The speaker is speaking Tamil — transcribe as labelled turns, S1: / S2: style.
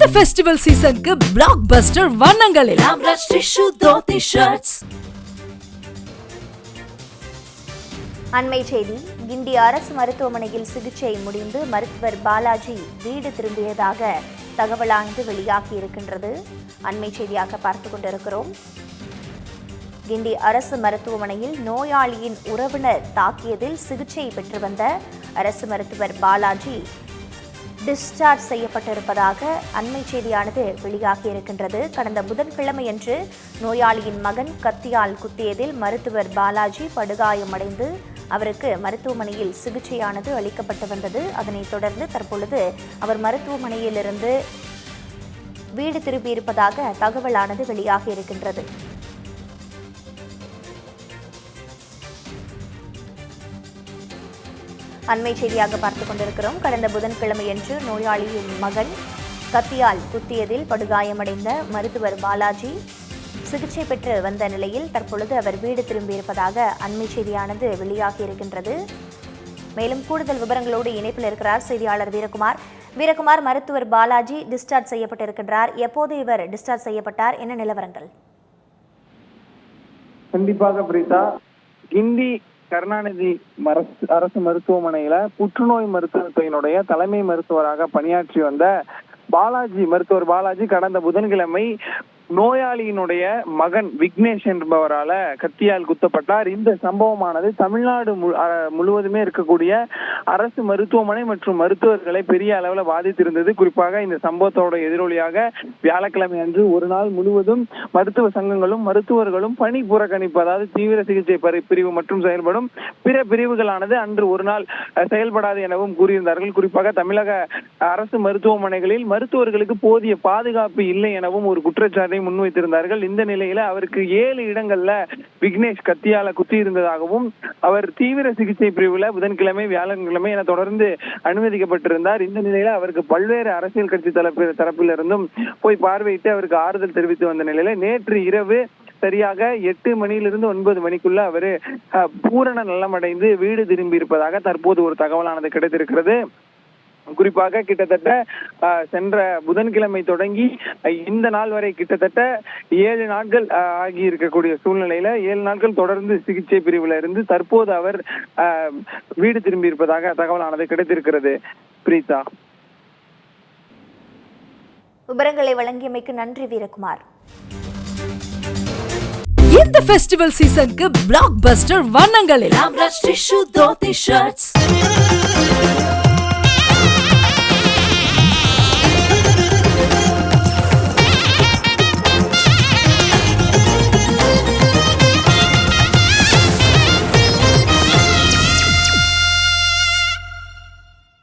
S1: இந்த ஃபெஸ்டிவல் சீசனுக்கு பிளாக் பஸ்டர் வண்ணங்களில். ராம்ராஜ் டிஷ்யூ தோத்தி ஷர்ட்ஸ்
S2: அண்மை செய்தி கிண்டி அரசு மருத்துவமனையில் சிகிச்சை முடிந்து மருத்துவர் பாலாஜி வீடு திரும்பியதாக தகவலானது வெளியாகி இருக்கின்றது. அண்மை செய்தியாக பார்த்து கொண்டிருக்கிறோம். கிண்டி அரசு மருத்துவமனையில் நோயாளியின் உறவினர் தாக்கியதில் சிகிச்சை பெற்று வந்த அரசு மருத்துவர் பாலாஜி டிஸ்சார்ஜ் செய்யப்பட்டிருப்பதாக அண்மை செய்தியானது வெளியாகி இருக்கின்றது. கடந்த புதன்கிழமையன்று நோயாளியின் மகன் கத்தியால் குத்தியதில் மருத்துவர் பாலாஜி படுகாயமடைந்து அவருக்கு மருத்துவமனையில் சிகிச்சையானது அளிக்கப்பட்டு வந்தது. அதனைத் தொடர்ந்து தற்பொழுது அவர் மருத்துவமனையிலிருந்து வீடு திரும்பியிருப்பதாக தகவலானது வெளியாகி இருக்கின்றது. அண்மை செய்தியாக பார்த்துக் கொண்டிருக்கிறோம். கடந்த புதன்கிழமையன்று நோயாளியின் மகன் கத்தியால் குத்தியதில் படுகாயமடைந்த மருத்துவர் பாலாஜி சிகிச்சை பெற்று வந்த நிலையில் தற்பொழுது அவர் வீடு திரும்பியிருப்பதாக அண்மை செய்தியானது வெளியாகி இருக்கின்றது. மேலும் கூடுதல் விவரங்களோடு இணைப்பில் இருக்கிறார் செய்தியாளர் வீரகுமார். வீரகுமார் மருத்துவர் பாலாஜி டிஸ்சார்ஜ் செய்யப்பட்டிருக்கின்றார். எப்போது இவர் டிஸ்சார்ஜ் செய்யப்பட்டார்? என்ன நிலவரங்கள்?
S3: கண்டிப்பாக பிரீதா கிண்டி கருணாநிதி அரசு மருத்துவமனையில புற்றுநோய் மருத்துவத்துறையினுடைய தலைமை மருத்துவராக பணியாற்றி வந்த பாலாஜி மருத்துவர் பாலாஜி கடந்த புதன்கிழமை நோயாளியினுடைய மகன் விக்னேஷ் என்பவரால கத்தியால் குத்தப்பட்டார். இந்த சம்பவமானது தமிழ்நாடு மு- முழுவதுமே இருக்கக்கூடிய அரசு மருத்துவமனை மற்றும் மருத்துவர்களை பெரிய அளவில் பாதித்திருந்தது. குறிப்பாக இந்த சம்பவத்தோட எதிரொலியாக வியாழக்கிழமை அன்று ஒரு நாள் முழுவதும் மருத்துவ சங்கங்களும் மருத்துவர்களும் பணி புறக்கணிப்பு அதாவது தீவிர சிகிச்சை பரி- பிரிவு மற்றும் செயல்படும் பிற பிரிவுகளானது அன்று ஒரு நாள் செயல்படாது எனவும் கூறியிருந்தார்கள். குறிப்பாக தமிழக அரசு மருத்துவமனைகளில் மருத்துவர்களுக்கு போதிய பாதுகாப்பு இல்லை எனவும் ஒரு குற்றச்சாட்டை முன்வைத்திருந்தார்கள். இந்த நிலையில அவருக்கு ஏழு இடங்கள்ல விக்னேஷ் கத்தியால குத்தி இருந்ததாகவும் அவர் தீவிர சிகிச்சை பிரிவுல புதன்கிழமை வியாழன்கிழமை என தொடர்ந்து அனுமதிக்கப்பட்டிருந்தார். இந்த நிலையில அவருக்கு பல்வேறு அரசியல் கட்சி தரப்பு தரப்பிலிருந்தும் போய் பார்வையிட்டு அவருக்கு ஆறுதல் தெரிவித்து வந்த நிலையில நேற்று இரவு சரியாக எட்டு மணியிலிருந்து ஒன்பது மணிக்குள்ள அவரு பூரண நலமடைந்து வீடு திரும்பி இருப்பதாக தற்போது ஒரு தகவலானது கிடைத்திருக்கிறது. குறிப்பாக கிட்டத்தட்ட சென்ற புதன்கிழமை தொடங்கி இந்த நாள் வரை கிட்டத்தட்ட ஏழு நாட்கள் ஆகி இருக்கக்கூடிய சூழ்நிலையில ஏழு நாட்கள் தொடர்ந்து சிகிச்சை பிரிவுல இருந்து தற்போது அவர் வீடு திரும்பி இருப்பதாக தகவலானது கிடைத்திருக்கிறது. பிரீதா
S2: விவரங்களை வழங்கியமைக்கு நன்றி வீரகுமார்.
S1: இந்த ஃபெஸ்டிவல் சீசனுக்கு பிளாக் பஸ்டர் வண்ணங்களில்.